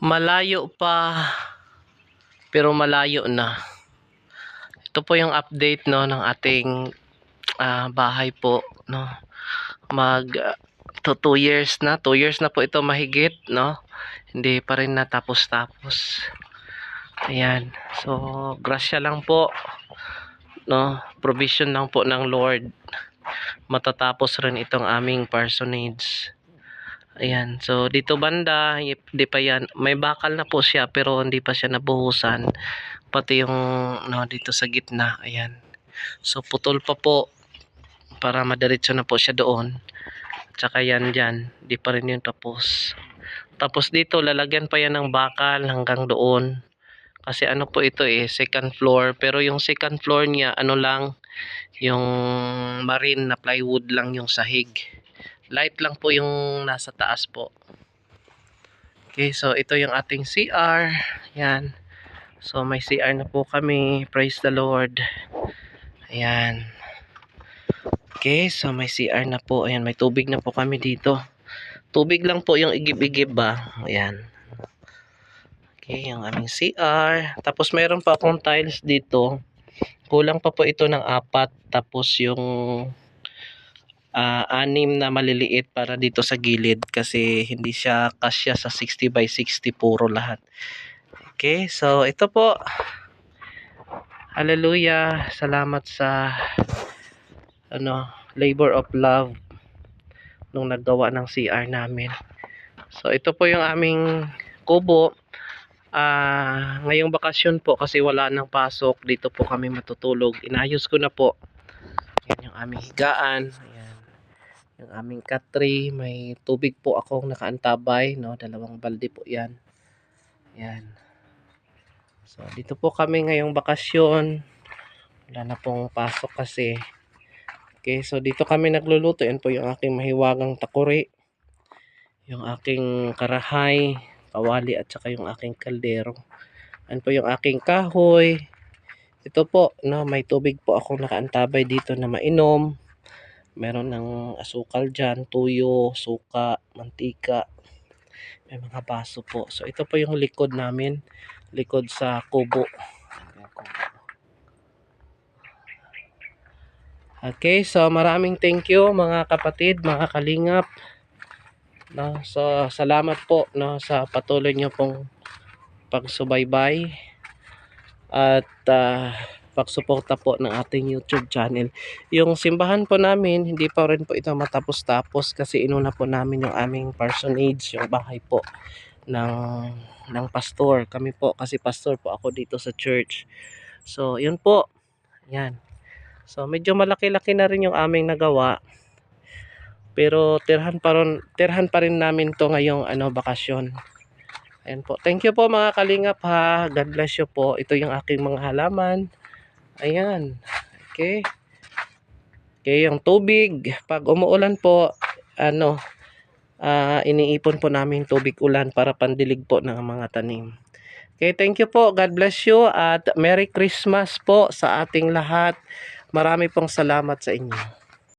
Malayo pa pero malayo na. Ito po yung update no ng ating ah, bahay po no. Mag 2 years na, 2 years na po ito mahigit no. Hindi pa rin natapos-tapos. Ayan. So, grasya lang po no. Provision lang po ng Lord. Matatapos rin itong aming parsonage. Ayan. So, dito banda, hindi pa yan. May bakal na po siya pero hindi pa siya nabuhusan. Pati yung no, dito sa gitna. Ayan. So, putol pa po para madiretso na po siya doon. Tsaka yan dyan. Di pa rin yun tapos. Tapos dito, lalagyan pa yan ng bakal hanggang doon. Kasi ano po ito eh, second floor. Pero yung second floor niya, ano lang, yung marine na plywood lang yung sahig. Light lang po yung nasa taas po. Okay, so ito yung ating CR. Yan. So may CR na po kami. Praise the Lord. Ayan. Okay, so may CR na po. Ayan, may tubig na po kami dito. Tubig lang po yung igib-igib ba. Ayan. Okay, yung aming CR. Tapos meron pa akong tiles dito. Kulang pa po ito ng apat. Tapos yung ah, anim na maliliit para dito sa gilid kasi hindi siya kasya sa 60 by 60 puro lahat. Okay, so ito po. Hallelujah. Salamat sa ano, labor of love nung naggawa ng CR namin. So ito po yung aming kubo. Ah, ngayong bakasyon po kasi wala nang pasok, dito po kami matutulog. Inayos ko na po. Yan yung aming higaan. Ayan. Yung aming tree, may tubig po akong nakaantabay, no? Dalawang balde po 'yan. Yan. So dito po kami ngayong bakasyon. Wala na pong pasok kasi. Okay, so dito kami nagluluto. Yan po yung aking mahiwagang takuri. Yung aking karahay, kawali at saka yung aking kaldero. Yan po yung aking kahoy. Ito po, no, may tubig po akong nakaantabay dito na mainom. Meron ng asukal dyan, tuyo, suka, mantika. May mga baso po. So ito po yung likod namin. Likod sa kubo. Okay, so maraming thank you mga kapatid, mga kalingap. No, so salamat po no sa patuloy niyo pong pagsubaybay at ah, pagsuporta po ng ating YouTube channel. Yung simbahan po namin, hindi pa rin po ito matapos-tapos kasi inuna po namin yung aming parsonage, yung bahay po ng ng pastor. Kami po kasi pastor po ako dito sa church. So, yun po. Yan. So, medyo malaki-laki na rin yung aming nagawa. Pero tirhan pa rin, tirhan pa rin namin to ngayong ano bakasyon. Ayan po. Thank you po mga kalingap ha. God bless you po. Ito yung aking mga halaman. Ayan. Okay. Okay, yung tubig. Pag umuulan po, ano, ah, iniipon po namin tubig ulan para pandilig po ng mga tanim. Okay, thank you po. God bless you at Merry Christmas po sa ating lahat. Marami pong salamat sa inyo.